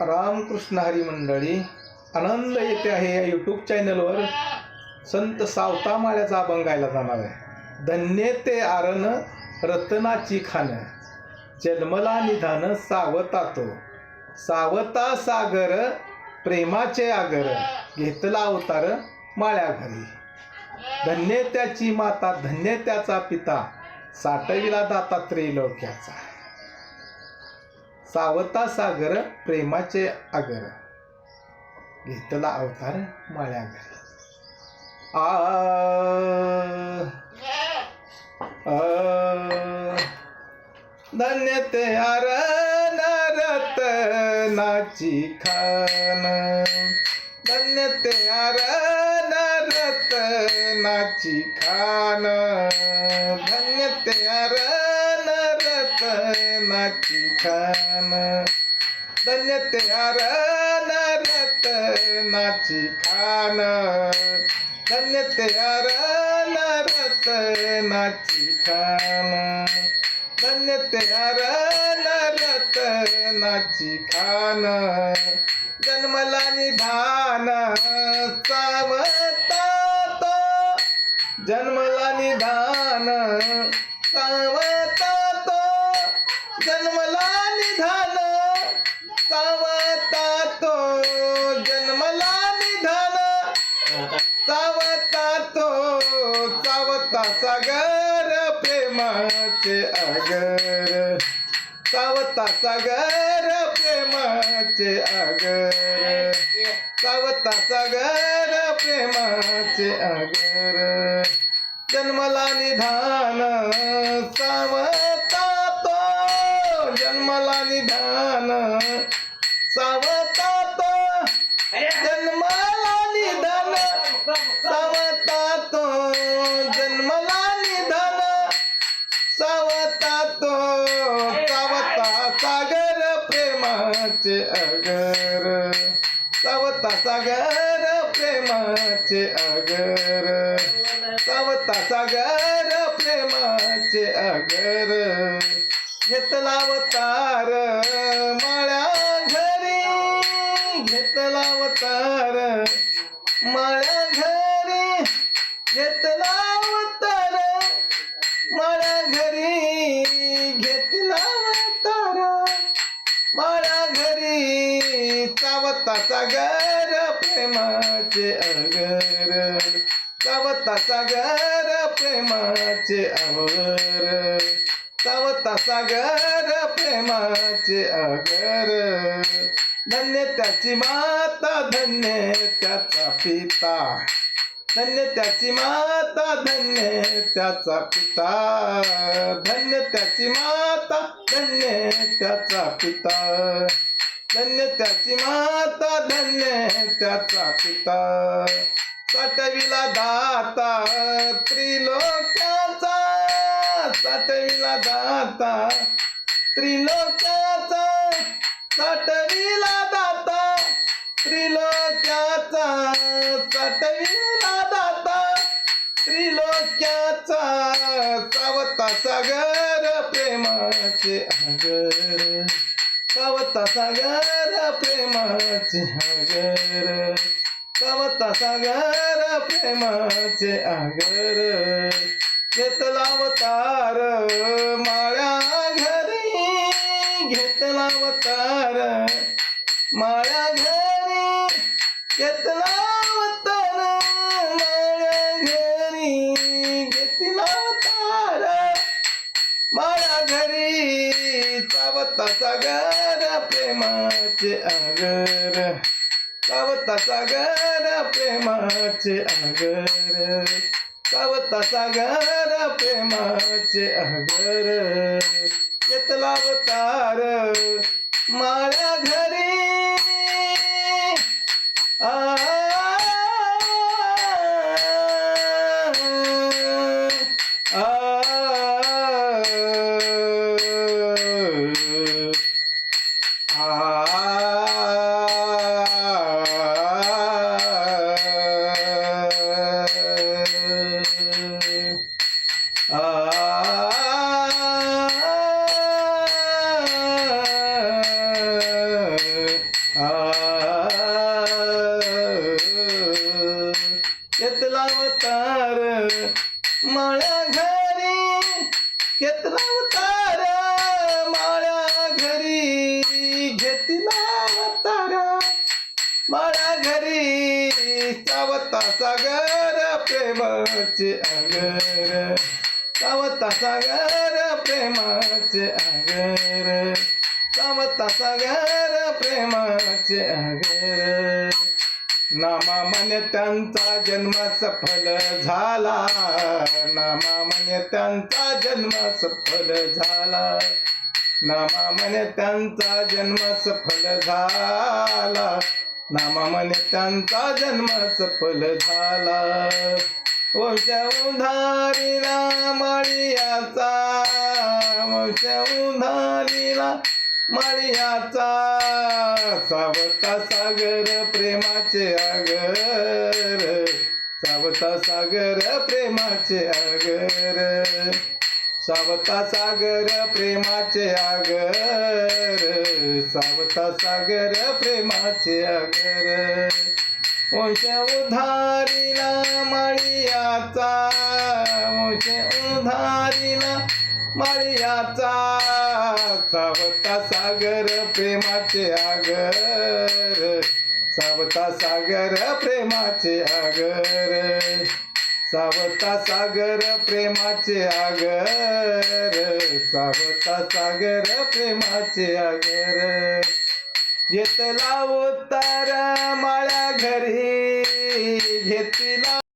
रामकृष्ण हरी मंडळी आनंद येते आहे या यूट्यूब चॅनलवर संत सावता माळ्याचा अभंग गायला जाणार आहे. धन्य ते आरण रत्नाची खान जन्मला निधान सावता तो सावता सागर प्रेमाचे आगर. घेतला अवतार माळ्या घरी. धन्य त्याची माता धन्य त्याचा पिता. साठविला दाता त्रिलोक्याचा सावता सागर प्रेमाचे आगर. घेतला अवतार माळ्या घरी आ धन्य ते अरण नाची खान. धन्य ते अरण नाची खान. खान. धन्य ते अरण खान. धन्य ते अरण खान. धन्य ते अरण खान. जन्मला निधान सावता तो. जन्मला निधान सावता सागर प्रेमाचे आगर. सावता सागर प्रेमाचे आगर. सावता सागर प्रेमाचे आगर. जन्मला निधान सावता सावता तो सावता सागर प्रेमाचे अगर. सावता सागर प्रेमाचे अगर. सावता सागर सावता सागर प्रेमाचे अगर. सावता सागर प्रेमाचे अवर. सावता सागर प्रेमाचे अगर. धन्य त्याची माता धन्य त्याचा पिता. धन्य त्याची माता धन्य त्याचा पिता. धन्य त्याची माता धन्य त्याचा पिता. धन्य त्याची माता धन्य त्याचा पिता. साठविला दाता त्रिलोक्याचा साठविला दाता त्रिलोक्याचा साठविला दाता त्रिलोक्याचा साठविला दाता त्रिलोक्याचा सावता सागर प्रेमाचे आगर. सावता सागर प्रेमाचे आगर. सावता सागर प्रेमाचे आगर. घेतला अवतार माळ्या घरी. घेतला अवतार माळ्या घरी. घेतला प्रेमाचे आगर. सावता सागर प्रेमाचे आगर. सावता सागर प्रेमाचे आगर. घेतला अवतार माळ्या घर माळ्या घरी घेतला उतार माळ्या घरी घेतला अवतार माळ्या घरी सावता सागर प्रेमाचे अंगर सावता सागर प्रेमाचे अंगर सावता सागर प्रेमाचे अंगर नामा म्हणे त्यांचा जन्म सफल झाला. नामा म्हणे त्यांचा जन्म सफल झाला. नामा म्हणे त्यांचा जन्म सफल झाला. नामा म्हणे त्यांचा जन्म सफल झाला. वंश उधारीला माळियाचा वंश उधारीला मळ्याचा सावता सागर प्रेमाचे आगर. सावता सागर प्रेमाचे आगर. सावता सागर प्रेमाचे आगर. सावता सागर प्रेमाचे आगर. वंश उधारीला माळियाचा. वंश उधारीला माळियाचा सावता सागर प्रेमाचे आगर. सावता सागर प्रेमाचे आगर. सावता सागर प्रेमाचे आगर. सावता सागर प्रेमाचे आगर. घेतला उतार माळ्या घरी. घेतली